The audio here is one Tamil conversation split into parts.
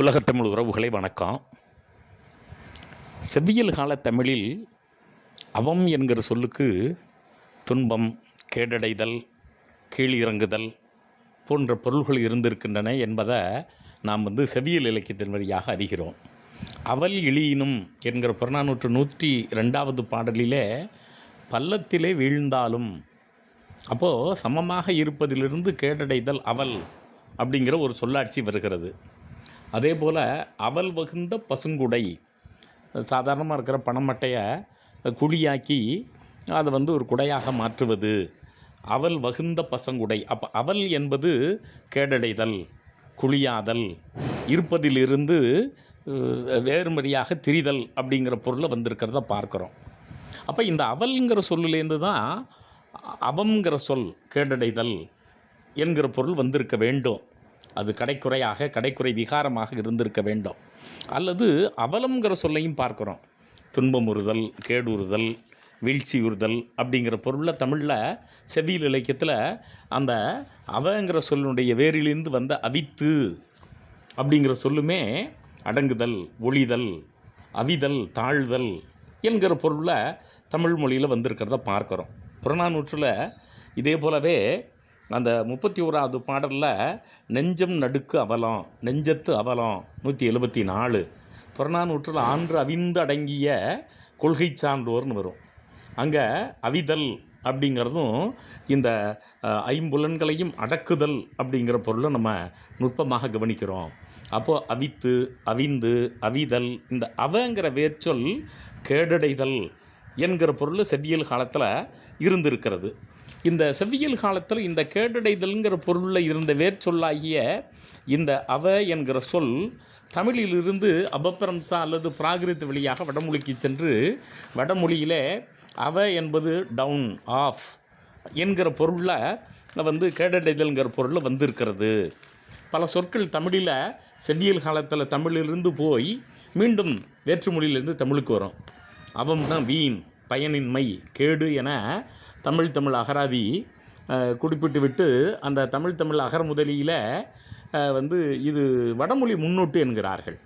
உலகத்தமிழ் உறவுகளை வணக்கம். செவ்வியல் கால தமிழில் அவம் என்கிற சொல்லுக்கு துன்பம் கேடடைதல் கீழிறங்குதல் போன்ற பொருள்கள் இருந்திருக்கின்றன என்பதை நாம் வந்து செவ்வியல் இலக்கியத்தின் வழியாக அறிகிறோம். அவல் இழியினும் என்கிற புறநானூற்று நூற்றி ரெண்டாவது பாடலிலே பள்ளத்திலே வீழ்ந்தாலும் அப்போது சமமாக இருப்பதிலிருந்து கேடடைதல் அவல் அப்படிங்கிற ஒரு சொல்லாட்சி வருகிறது. அதே போல் அவல் வகுந்த பசுங்குடை சாதாரணமாக இருக்கிற பணமட்டையை குழியாக்கி அதை வந்து ஒரு குடையாக மாற்றுவது. அவல் வகுந்த பசங்குடை அப்போ அவல் என்பது கேடடைதல் குழியாதல் இருப்பதிலிருந்து வேறுமறையாக வேறுமறியாக திரிதல் அப்படிங்கிற பொருளை வந்திருக்கிறத பார்க்குறோம். அப்போ இந்த அவல்ங்கிற சொல்லுலேருந்து தான் அவங்கிற சொல் கேடடைதல் என்கிற பொருள் வந்திருக்க வேண்டும். அது கடைக்குறையாக கடைக்குறை விகாரமாக இருந்திருக்க வேண்டும். அல்லது அவலம்ங்கிற சொல்லையும் பார்க்குறோம். துன்பமுறுதல் கேடுறுதல் வீழ்ச்சியுறுதல் அப்படிங்கிற பொருளில் தமிழில் செவியல் இலக்கியத்தில் அந்த அவங்கிற சொல்லுடைய வேரிலிருந்து வந்த அவித்து அப்படிங்கிற சொல்லுமே அடங்குதல் ஒளிதல் அவிதல் தாழ்தல் என்கிற பொருளில் தமிழ் மொழியில் வந்திருக்கிறத பார்க்குறோம். புறநானூற்றில் இதே போலவே அந்த முப்பத்தி ஓராவது பாடலில் நெஞ்சம் நடுக்கு அவலம் நெஞ்சத்து அவலம் நூற்றி எழுபத்தி நாலு புறநானூற்றில் ஆன்று அவிந்து அடங்கிய கொள்கை சான்றோர்னு வரும். அங்கே அவிதல் அப்படிங்கிறதும் இந்த ஐம்புலன்களையும் அடக்குதல் அப்படிங்கிற பொருளை நம்ம நுட்பமாக கவனிக்கிறோம். அப்போது அவித்து அவிந்து அவிதல் இந்த அவங்கிற வேர்ச்சொல் கேடடைதல் என்கிற பொருள் செவ்வியல் காலத்தில் இருந்திருக்கிறது. இந்த செவ்வியல் காலத்தில் இந்த கேடடைதல்ங்கிற பொருளில் இருந்த வேர்ச்சொல்லாகிய இந்த அவ என்கிற சொல் தமிழிலிருந்து அபப்பிரம்சா அல்லது பிராகிருத வழியாக வடமொழிக்கு சென்று வடமொழியில் அவ என்பது டவுன் ஆஃப் என்கிற பொருளில் வந்து கேடடைதல்ங்கிற பொருளில் வந்திருக்கிறது. பல சொற்கள் தமிழில் செவ்வியல் காலத்தில் தமிழிலிருந்து போய் மீண்டும் வேற்றுமொழியிலிருந்து தமிழுக்கு வரும். அவம்னா வீண் பயனின்மை கேடு என தமிழ் தமிழ் அகராதி குறிப்பிட்டு விட்டு அந்த தமிழ் தமிழ் அகர முதலியில் வந்து இது வடமொழி முன்னோட்டு என்கிறார்கள்.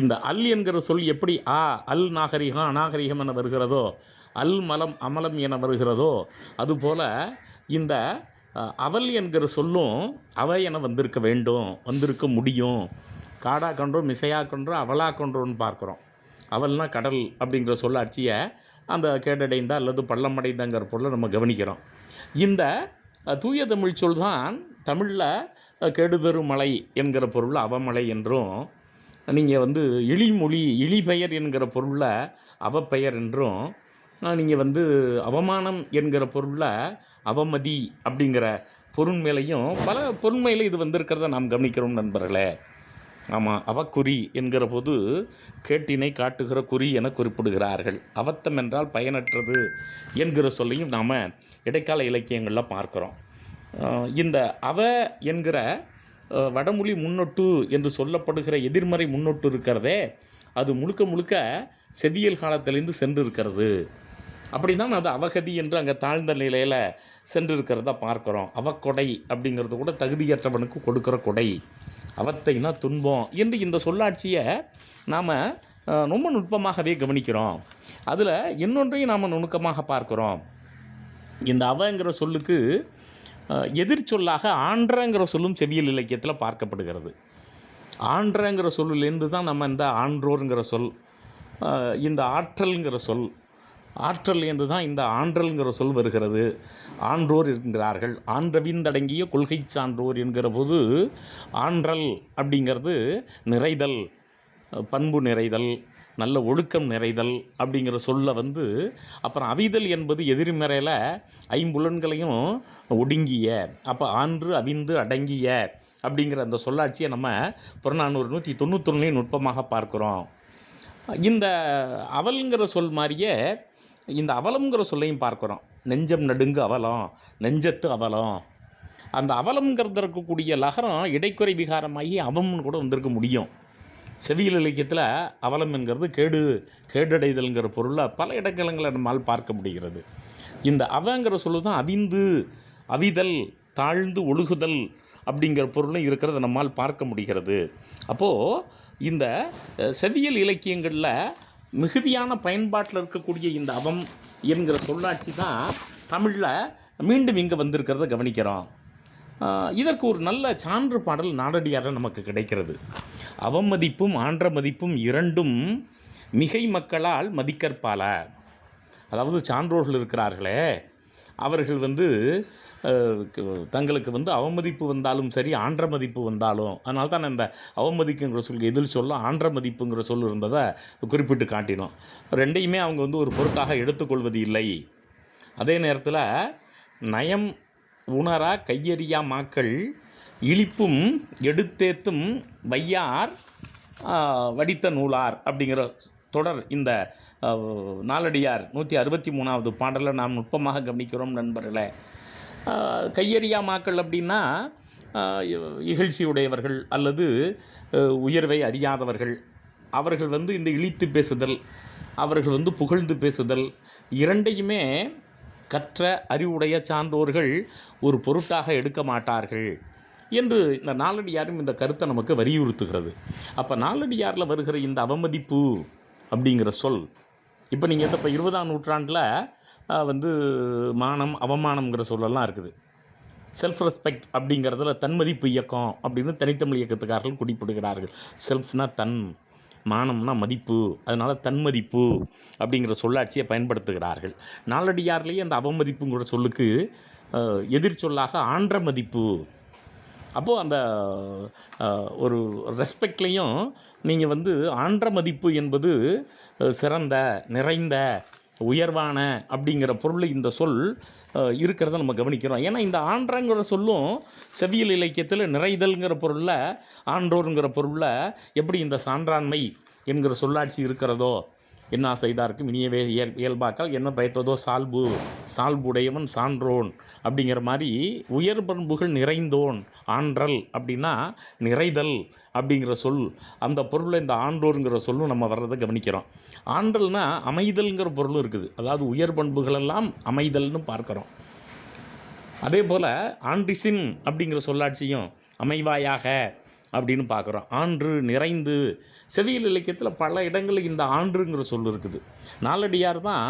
இந்த அல் என்கிற சொல் எப்படி ஆ அல் நாகரிகம் அநாகரிகம் என வருகிறதோ அல் மலம் அமலம் என வருகிறதோ அதுபோல் இந்த அவல் என்கிற சொல்லும் அவ என வந்திருக்க வேண்டும் வந்திருக்க முடியும். காடா கன்றோம் மிசையா கன்றோம் அவலா கன்றோன்னு பார்க்குறோம். அவல்னா கடல் அப்படிங்கிற சொல்லாட்சியை அந்த கேடடைந்த அல்லது பள்ளமடைந்தங்கிற பொருளை நம்ம கவனிக்கிறோம். இந்த தூய தமிழ் சொல் தான் தமிழில் கெடுதரு மலை என்கிற பொருள் அவமலை என்றும் நீங்கள் வந்து இழிமொழி இழிபெயர் என்கிற பொருளில் அவப்பெயர் என்றும் நீங்கள் வந்து அவமானம் என்கிற பொருளில் அவமதி அப்படிங்கிற பொருண்மையிலையும் பல பொருண்மையில் இது வந்திருக்கிறத நாம் கவனிக்கிறோம் நண்பர்களே. ஆமாம் அவக்குறி என்கிற போது கேட்டினை காட்டுகிற குறி என குறிப்பிடுகிறார்கள். அவத்தம் என்றால் பயனற்றது என்கிற சொல்லையும் நாம் இடைக்கால இலக்கியங்களில் பார்க்குறோம். இந்த அவ என்கிற வடமொழி முன்னொட்டு என்று சொல்லப்படுகிற எதிர்மறை முன்னொட்டு இருக்கிறதே அது முழுக்க முழுக்க செவியல் காலத்திலேருந்து சென்று இருக்கிறது அப்படி தான் அது அவகதி என்று அங்கே தாழ்ந்த நிலையில் சென்று இருக்கிறத பார்க்குறோம். அவக்கொடை அப்படிங்கிறது கூட தகுதியற்றவனுக்கு கொடுக்குற கொடை. அவத்தைனா துன்பம் என்று இந்த சொல்லாட்சியை நாம் ரொம்ப நுட்பமாகவே கவனிக்கிறோம். அதில் இன்னொன்றையும் நாம் நுணுக்கமாக பார்க்குறோம். இந்த அவங்கிற சொல்லுக்கு எதிர்ச்சொல்லாக ஆன்றங்கிற சொல்லும் செவியல் இலக்கியத்தில் பார்க்கப்படுகிறது. ஆன்றங்கிற சொல்லிலேருந்து தான் நம்ம இந்த ஆன்றோருங்கிற சொல் இந்த ஆற்றல்ங்கிற சொல் ஆற்றல் என்று தான் இந்த ஆன்றல்ங்கிற சொல் வருகிறது. ஆன்றோர் என்கிறார்கள். ஆன்றவிந்தடங்கிய கொள்கை சான்றோர் என்கிற போது ஆன்றல் அப்படிங்கிறது நிறைதல் பண்பு நிறைதல் நல்ல ஒழுக்கம் நிறைதல் அப்படிங்கிற சொல்ல வந்து அப்புறம் அவிதல் என்பது எதிர்மறையில் ஐம்புலன்களையும் ஒடுங்கிய அப்போ ஆன்று அவிந்து அடங்கிய அப்படிங்கிற அந்த சொல்லாட்சியை நம்ம புறநானூறு நூற்றி தொண்ணூத்தொன்னே நுட்பமாக பார்க்குறோம். இந்த அவல்ங்கிற சொல் மாதிரியே இந்த அவலம்ங்கிற சொல்லையும் பார்க்குறோம். நெஞ்சம் நடுங்கு அவலம் நெஞ்சத்து அவலம். அந்த அவலம்ங்கிறது இருக்கக்கூடிய லகரம் இடைக்குறை விகாரமாகி அவம்னு கூட வந்திருக்க முடியும். செவியல் இலக்கியத்தில் அவலம் என்கிறது கேடு கேடடைதல்ங்கிற பொருளை பல இடங்களங்களை நம்மால் பார்க்க முடிகிறது. இந்த அவங்கிற சொல்லு தான் அவிந்து அவிதல் தாழ்ந்து ஒழுகுதல் அப்படிங்கிற பொருளும் இருக்கிறத நம்மால் பார்க்க முடிகிறது. அப்போது இந்த செவியல் இலக்கியங்களில் மிகுதியான பயன்பாட்டில் இருக்கக்கூடிய இந்த அவம் என்கிற சொல்லாட்சி தான் தமிழில் மீண்டும் இங்கே வந்திருக்கிறத கவனிக்கிறோம். இதற்கு ஒரு நல்ல சான்று பாடல் நாடடியாக நமக்கு கிடைக்கிறது. அவமதிப்பும் ஆன்ற மதிப்பும் இரண்டும் மிகை மக்களால் மதிக்கற்பால. அதாவது சான்றோர்கள் இருக்கிறார்களே அவர்கள் வந்து தங்களுக்கு வந்து அவமதிப்பு வந்தாலும் சரி ஆன்ற மதிப்பு வந்தாலும் அதனால தான் இந்த அவமதிக்குங்கிற சொல் எதில் சொல்ல ஆன்ற மதிப்புங்கிற சொல் இருந்ததை குறிப்பிட்டு காட்டினோம். ரெண்டையுமே அவங்க வந்து ஒரு பொருட்டாக எடுத்துக்கொள்வது இல்லை. அதே நேரத்தில் நயம் உணரா கையறியா மாக்கள் இழிப்பும் எடுத்தேத்தும் வையார் வடித்த நூலார் அப்படிங்கிற தொடர் இந்த நாலடியார் நூற்றி அறுபத்தி மூணாவது பாடலை நாம் நுட்பமாக கவனிக்கிறோம் நண்பர்களே. கையறியா மாக்கள் அப்படின்னா இகழ்ச்சியுடையவர்கள் இகழ்ச்சி உடையவர்கள் அல்லது உயர்வை அறியாதவர்கள். அவர்கள் வந்து இந்த இழித்து பேசுதல் அவர்கள் வந்து புகழ்ந்து பேசுதல் இரண்டையுமே கற்ற அறிவுடைய சான்றோர்கள் ஒரு பொருட்டாக எடுக்க மாட்டார்கள் என்று இந்த நாளடியாரும் இந்த கருத்தை நமக்கு வலியுறுத்துகிறது. அப்போ நாலடியாரில் வருகிற இந்த அவமதிப்பு அப்படிங்கிற சொல் இப்போ நீங்கள் இந்த இப்போ இருபதாம் நூற்றாண்டில் வந்து மானம் அவமானம்ங்கிற சொல்லலாம் இருக்குது. செல்ஃப் ரெஸ்பெக்ட் அப்படிங்கிறதுல தன்மதிப்பு இயக்கம் அப்படின்னு தனித்தமிழ் இயக்கத்துக்காரர்கள் குறிப்பிடுகிறார்கள். செல்ஃப்னா தன் மானம்னா மதிப்பு அதனால் தன்மதிப்பு அப்படிங்கிற சொல்லாட்சியை பயன்படுத்துகிறார்கள். நாளடியார்லேயே அந்த அவமதிப்புங்கிற சொல்லுக்கு எதிர் சொல்லாக ஆன்ற மதிப்பு. அப்போது அந்த ஒரு ரெஸ்பெக்ட்லேயும் நீங்கள் வந்து ஆன்ற மதிப்பு என்பது சிறந்த நிறைந்த உயர்வான அப்படிங்கிற பொருள் இந்த சொல் இருக்கிறத நம்ம கவனிக்கிறோம். ஏன்னா இந்த ஆன்றங்கிற சொல்லும் செவியல் இலக்கியத்தில் நிறைதல்ங்கிற பொருளில் ஆன்றோருங்கிற பொருளில் எப்படி இந்த சான்றாண்மை என்கிற சொல்லாட்சி இருக்கிறதோ என்ன செய்தார்க்கும் இனியவே இயல் இயல்பாக்கால் என்ன பயத்ததோ? சால்பு சால்புடையவன் சான்றோன் அப்படிங்கிற மாதிரி உயர் பண்புகள் நிறைந்தோன். ஆன்றல் அப்படின்னா நிறைதல். அப்படிங்கிற சொல் அந்த பொருளை இந்த ஆன்றோருங்கிற சொல்லும் நம்ம வர்றதை கவனிக்கிறோம். ஆண்டல்னா அமைதல்ங்கிற பொருளும் இருக்குது. அதாவது உயர் பண்புகளெல்லாம் அமைதல்னு பார்க்குறோம். அதே போல் ஆண்டிசின் அப்படிங்கிற சொல்லாட்சியும் அமைவாயாக அப்படின்னு பார்க்குறோம். ஆன்று நிறைந்து செவியல் இலக்கியத்தில் பல இடங்களில் இந்த ஆன்றுங்கிற சொல் இருக்குது. நாலடியார் தான்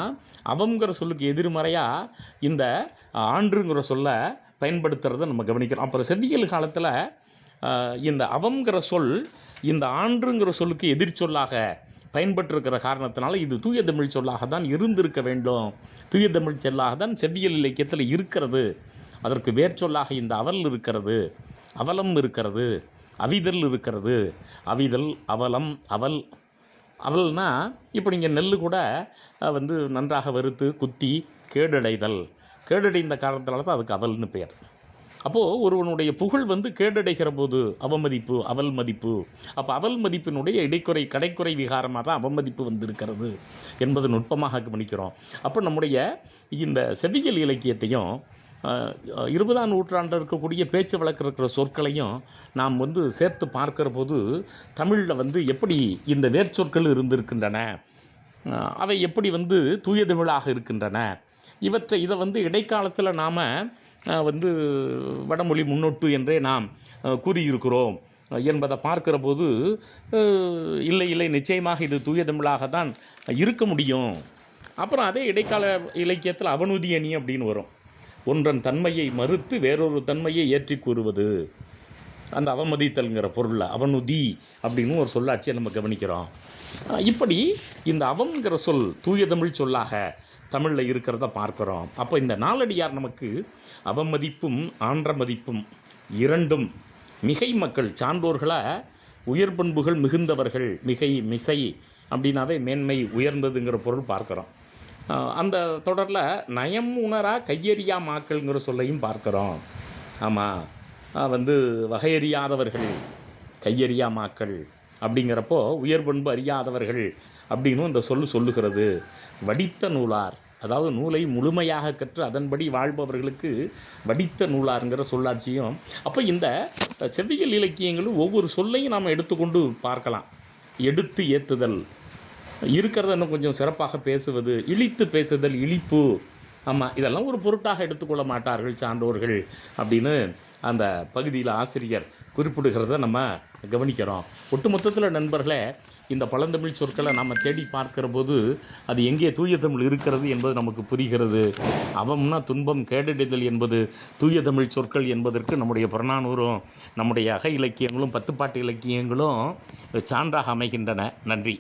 அவங்கிற சொல்லுக்கு எதிர்மறையாக இந்த ஆன்றுங்கிற சொல்லை பயன்படுத்துறதை நம்ம கவனிக்கிறோம். அப்புறம் செவ்வியல் காலத்தில் இந்த அவங்கிற சொல் இந்த ஆன்றுங்கிற சொல்லுக்கு எதிர்ச்சொல்லாக பயன்பட்டிருக்கிற காரணத்தினால இது தூய தமிழ் சொல்லாக தான் இருந்திருக்க வேண்டும். தூய தமிழ் சொல்லாக தான் செவ்வியல் இலக்கியத்தில் இருக்கிறது. அதற்கு வேர்ச்சொல்லாக இந்த அவல் இருக்கிறது அவலம் இருக்கிறது அவிதல் இருக்கிறது. அவிதல் அவலம் அவல். அவல்னா இப்போ நீங்கள் நெல் கூட வந்து நன்றாக வறுத்து குத்தி கேடடைதல். கேடடைந்த காரணத்தினால தான் அதுக்கு அவல்னு பெயர். அப்போது ஒருவனுடைய புகழ் வந்து கேடடைகிற போது அவமதிப்பு அவல் மதிப்பு. அப்போ அவல் மதிப்பினுடைய இடைக்குறை கடைக்குறை விகாரமாக தான் அவமதிப்பு வந்திருக்கிறது என்பது நுட்பமாக கவனிக்கிறோம். அப்போ நம்முடைய இந்த செவியல் இலக்கியத்தையும் இருபதாம் நூற்றாண்டில் இருக்கக்கூடிய பேச்சு வழக்கு இருக்கிற சொற்களையும் நாம் வந்து சேர்த்து பார்க்கிற போது தமிழில் வந்து எப்படி இந்த வேர்ச்சொற்கள் இருந்திருக்கின்றன அவை எப்படி வந்து தூய தமிழாக இருக்கின்றன இவற்றை இதை வந்து இடைக்காலத்தில் நாம் வந்து வடமொழி முன்னொட்டு என்றே நாம் கூறியிருக்கிறோம். என்பதை பார்க்கிற போது இல்லை இல்லை நிச்சயமாக இது தூய தமிழாக தான் இருக்க முடியும். அப்புறம் அதே இடைக்கால இலக்கியத்தில் அவனுதி அணி அப்படின்னு வரும். ஒன்றன் தன்மையை மறுத்து வேறொரு தன்மையை ஏற்றி கூறுவது. அந்த அவமதித்தல்ங்கிற பொருளில் அவனுதி அப்படின்னு ஒரு சொல்லாட்சியை நம்ம கவனிக்கிறோம். இப்படி இந்த அவங்கிற சொல் தூய தமிழ் சொல்லாக தமிழில் இருக்கிறத பார்க்குறோம். அப்போ இந்த நாலடியார் நமக்கு அவமதிப்பும் ஆன்ற மதிப்பும் இரண்டும் மிகை மக்கள் சான்றோர்களை? உயர் பண்புகள் மிகுந்தவர்கள் மிகை மிசை அப்படின்னாவே மேன்மை உயர்ந்ததுங்கிற பொருள் பார்க்குறோம். அந்த தொடரில் நயம் உணரா கையறியா மாக்கள்ங்கிற சொல்லையும் பார்க்குறோம். ஆமாம் வந்து வகையறியாதவர்கள் கையறியா மாக்கள் அப்படிங்கிறப்போ உயர் பண்பு அறியாதவர்கள் அப்படின்னு இந்த சொல்லு சொல்லுகிறது. வடித்த நூலார் அதாவது நூலை முழுமையாக கற்று அதன்படி வாழ்பவர்களுக்கு வடித்த நூலாருங்கிற சொல்லாட்சியும். அப்போ இந்த செவ்வியல் இலக்கியங்களும் ஒவ்வொரு சொல்லையும் நாம் எடுத்துக்கொண்டு பார்க்கலாம். எடுத்து ஏத்துதல். இருக்கிறத இன்னும் கொஞ்சம் சிறப்பாக பேசுவது இழித்து பேசுதல் இழிப்பு. ஆமாம் இதெல்லாம் ஒரு பொருட்டாக எடுத்துக்கொள்ள மாட்டார்கள் சான்றோர்கள் அப்படின்னு அந்த பகுதியில் ஆசிரியர் குறிப்பிடுகிறத நம்ம கவனிக்கிறோம். ஒட்டுமொத்தத்தில் நண்பர்களே இந்த பழந்தமிழ் சொற்களை நம்ம தேடி பார்க்கிற போது அது எங்கே தூய தமிழ் இருக்கிறது என்பது நமக்கு புரிகிறது. அவம்னா துன்பம் கேடடைதல் என்பது தூய தமிழ் சொற்கள் என்பதற்கு நம்முடைய புறநானூறும் நம்முடைய அக இலக்கியங்களும் பத்துப்பாட்டு இலக்கியங்களும் சான்றாக அமைகின்றன. நன்றி.